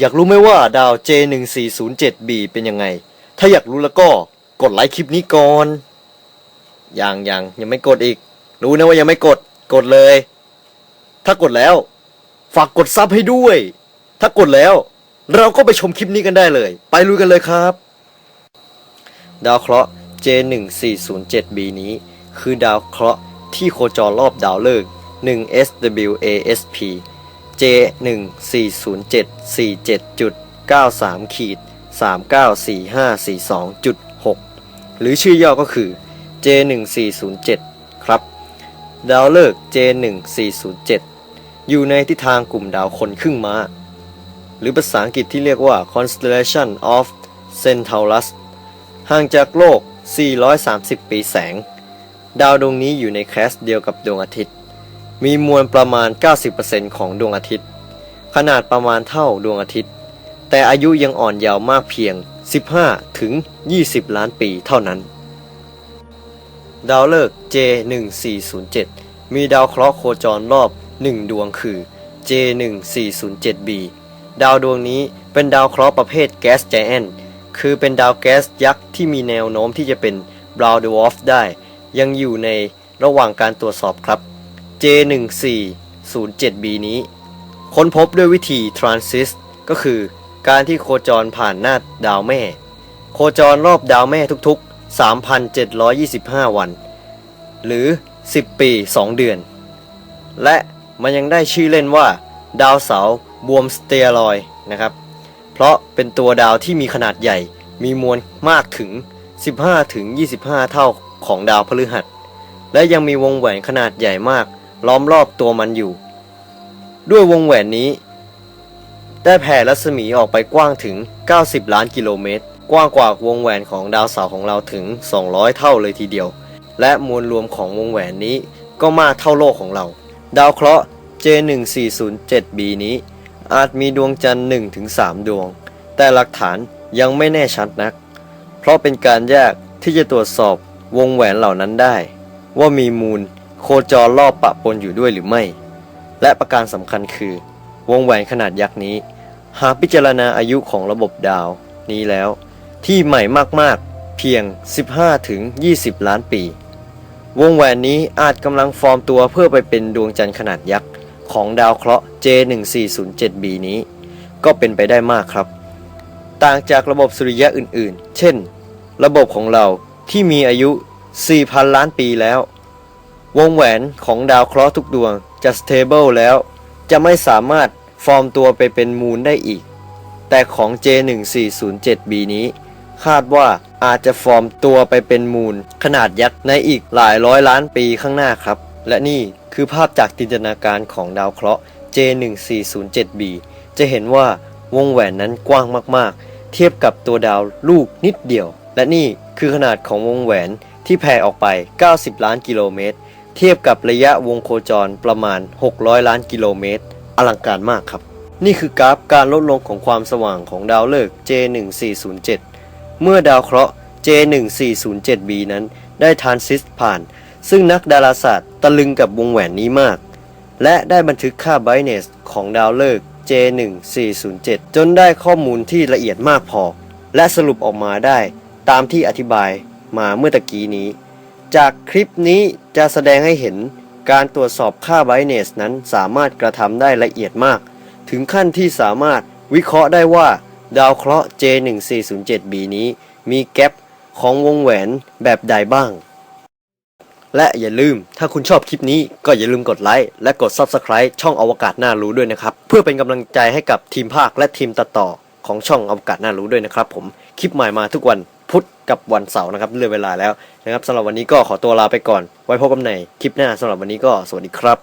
อยากรู้ไหมว่าดาว J1407b เป็นยังไง ถ้าอยากรู้แล้วก็กดไลค์คลิปนี้ก่อน ยังยังยังไม่กดอีก รู้นะว่ายังไม่กด กดเลย ถ้ากดแล้ว ฝากกดซับให้ด้วย ถ้ากดแล้ว เราก็ไปชมคลิปนี้กันได้เลย ไปลุยกันเลยครับ ดาวเคราะห์ J1407b นี้ คือดาวเคราะห์ที่โคจรรอบดาวฤกษ์ 1SWASP J140747.93 ขีด394542.6 หรือชื่อย่อก็คือ J1407 ครับ ดาวฤกษ์ J1407 อยู่ในทิศทางกลุ่มดาวคนครึ่งม้า หรือภาษาอังกฤษที่เรียกว่า Constellation of Centaurus ห่างจากโลก 430 ปีแสง ดาวดวงนี้อยู่ในแคสเดียวกับดวงอาทิตย์ มีมวลประมาณ 90%ของดวงอาทิตย์ ขนาดประมาณเท่าดวงอาทิตย์ แต่อายุยังอ่อนเยาว์มากเพียง 15 ถึง 20 ล้านปีเท่านั้น ดาวฤกษ์ J1407 มีดาวเคราะห์โคจรรอบ 1 ดวงคือ J1407b ดาวดวงนี้เป็นดาวเคราะห์ประเภทแก๊สไจแอนคือเป็นดาวแก๊สยักษ์ที่มีแนวโน้มที่จะเป็น Brown Dwarf ได้ ยังอยู่ในระหว่างการตรวจสอบครับ J1407b นี้ ค้นพบด้วยวิธีทรานซิสก็คือการที่โคจรผ่านหน้าดาวแม่ โคจรรอบดาวแม่ทุกๆ 3,725 วัน หรือ 10 ปี 2 เดือน และมันยังได้ชื่อเล่นว่า ดาวเสาบวมสเตียรอยนะครับ เพราะเป็นตัวดาวที่มีขนาดใหญ่ มีมวลมากถึง 15-25 เท่าของดาวพฤหัส และยังมีวงแหวนขนาดใหญ่มาก ล้อมรอบตัวมันอยู่ ด้วยวงแหวนนี้ ได้แผ่รัศมีออกไปกว้างถึง 90 ล้านกิโลเมตร กว้างกว่าวงแหวนของดาวเสาร์ของเราถึง 200 เท่าเลยทีเดียว และมวลรวมของวงแหวนนี้ก็มากเท่าโลกของเรา ดาวเคราะห์ J1407b นี้ อาจมีดวงจันทร์1-3 ดวง แต่หลักฐานยังไม่แน่ชัดนัก เพราะเป็นการยากที่จะตรวจสอบวงแหวนเหล่านั้นได้ ว่ามีมูล โคจรรอบปะปนอยู่ด้วยหรือไม่ และประการสำคัญคือ วงแหวนขนาดยักษ์นี้ หากพิจารณาอายุของระบบดาวนี้แล้ว ที่ใหม่มากๆ เพียง 15-20 ล้านปี วงแหวนนี้อาจกำลังฟอร์มตัวเพื่อไปเป็นดวงจันทร์ขนาดยักษ์ของดาวเคราะห์ J1407b นี้ ก็เป็นไปได้มากครับ ต่างจากระบบสุริยะอื่นๆ เช่น ระบบของเราที่มีอายุ 4,000 ล้านปีแล้ว วงแหวนของดาวเคราะห์ทุกดวงจะสเตเบิลแล้ว จะไม่สามารถฟอร์มตัวไปเป็นมูนได้อีก แต่ของ J1407b นี้ คาดว่าอาจจะฟอร์มตัวไปเป็นมูลขนาดยักษ์ในอีกหลายร้อยล้านปีข้างหน้าครับ และนี่คือภาพจากจินตนาการของดาวเคราะห์ J1407b จะเห็นว่าวงแหวนนั้นกว้างมากๆ เทียบกับตัวดาวลูกนิดเดียว และนี่คือขนาดของวงแหวนที่แผ่ออกไป 90 ล้านกิโลเมตร เทียบกับระยะวงโคจรประมาณ 600 ล้านกิโลเมตร อลังการมากครับ นี่คือกราฟการลดลงของความสว่างของดาวฤกษ์ J1407 เมื่อดาวเคราะห์ J1407b นั้นได้ทรานซิสผ่าน ซึ่งนักดาราศาสตร์ตะลึงกับวงแหวนนี้มาก และได้บันทึกค่าไบเนสของดาวฤกษ์ J1407 จนได้ข้อมูลที่ละเอียดมากพอ และสรุปออกมาได้ตามที่อธิบายมาเมื่อตะกี้นี้ จากคลิปนี้จะแสดงให้เห็นการตรวจสอบค่าไบเนสนั้นสามารถกระทำได้ละเอียดมาก ถึงขั้นที่สามารถวิเคราะห์ได้ว่า ดาวเคราะห์ J1407b นี้มีแกลบของวงแหวนแบบใดบ้าง และอย่าลืมถ้าคุณชอบคลิปนี้ก็อย่าลืมกดไลค์และกด Subscribe ช่องอวกาศน่ารู้ด้วยนะครับ เพื่อเป็นกำลังใจให้กับทีมภาคและทีมตัดต่อของช่องอวกาศน่ารู้ด้วยนะครับผมคลิปใหม่มาทุกวัน พุธกับวันเสาร์นะครับเลื่อนเวลาแล้วนะครับสำหรับวันนี้ก็ขอตัวลาไปก่อน ไว้พบกันในคลิปหน้าสำหรับวันนี้ก็สวัสดีครับ